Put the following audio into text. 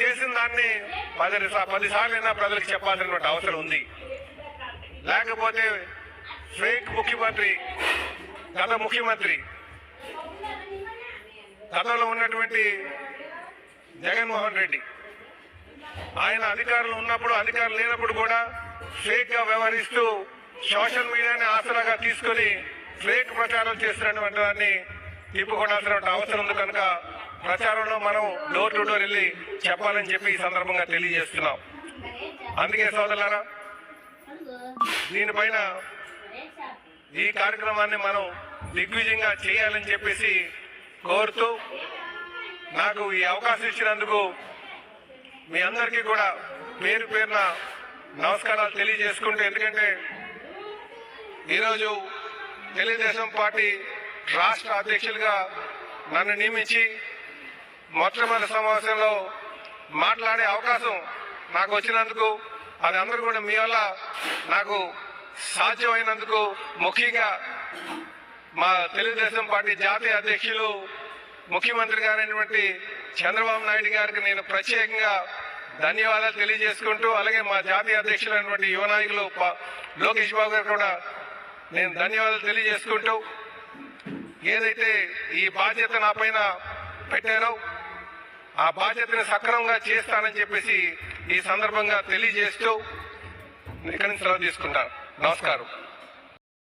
చేసిన దాన్ని పది పదిసార్లు అయినా ప్రజలకు చెప్పాల్సినటువంటి అవసరం ఉంది. లేకపోతే ఫేక్ ముఖ్యమంత్రి గత ముఖ్యమంత్రి గతంలో ఉన్నటువంటి జగన్మోహన్ రెడ్డి. ఆయన అధికారులు ఉన్నప్పుడు అధికారులు లేనప్పుడు కూడా ఫేక్గా వ్యవహరిస్తూ సోషల్ మీడియాని ఆసరాగా తీసుకొని ఫేక్ ప్రచారం చేస్తున్నటువంటి దాన్ని తిప్పుకోవాల్సిన అవసరం ఉంది కనుక ప్రచారంలో మనం డోర్ టు డోర్ వెళ్ళి చెప్పాలని చెప్పి ఈ సందర్భంగా తెలియజేస్తున్నాం. అందుకే సోదరులారా దీనిపైన ఈ కార్యక్రమాన్ని మనం దిగ్విజయంగా చేయాలని చెప్పేసి కోరుతూ నాకు ఈ అవకాశం ఇచ్చినందుకు మీ అందరికీ కూడా పేరు పేరున నమస్కారాలు తెలియజేసుకుంటూ ఎందుకంటే ఈరోజు తెలుగుదేశం పార్టీ రాష్ట్ర అధ్యక్షులుగా నన్ను నియమించి మొట్టమొదటి సమావేశంలో మాట్లాడే అవకాశం నాకు వచ్చినందుకు అది అందరూ కూడా మీ వల్ల నాకు సాధ్యమైనందుకు ముఖ్యంగా మా తెలుగుదేశం పార్టీ జాతీయ అధ్యక్షులు ముఖ్యమంత్రి గారైనటువంటి చంద్రబాబు నాయుడు గారికి నేను ప్రత్యేకంగా ధన్యవాదాలు తెలియజేసుకుంటూ అలాగే మా జాతీయ అధ్యక్షులైనటువంటి యువ నాయకులు లోకేష్ బాబు గారు కూడా నేను ధన్యవాదాలు తెలియజేసుకుంటూ ఏదైతే ఈ బాధ్యత నా పైన పెట్టారో ఆ బాధ్యతని సక్రమంగా చేస్తానని చెప్పేసి ఈ సందర్భంగా తెలియజేస్తూ ఇక్కడి నుంచి సెలవు తీసుకుంటాను. నమస్కారం.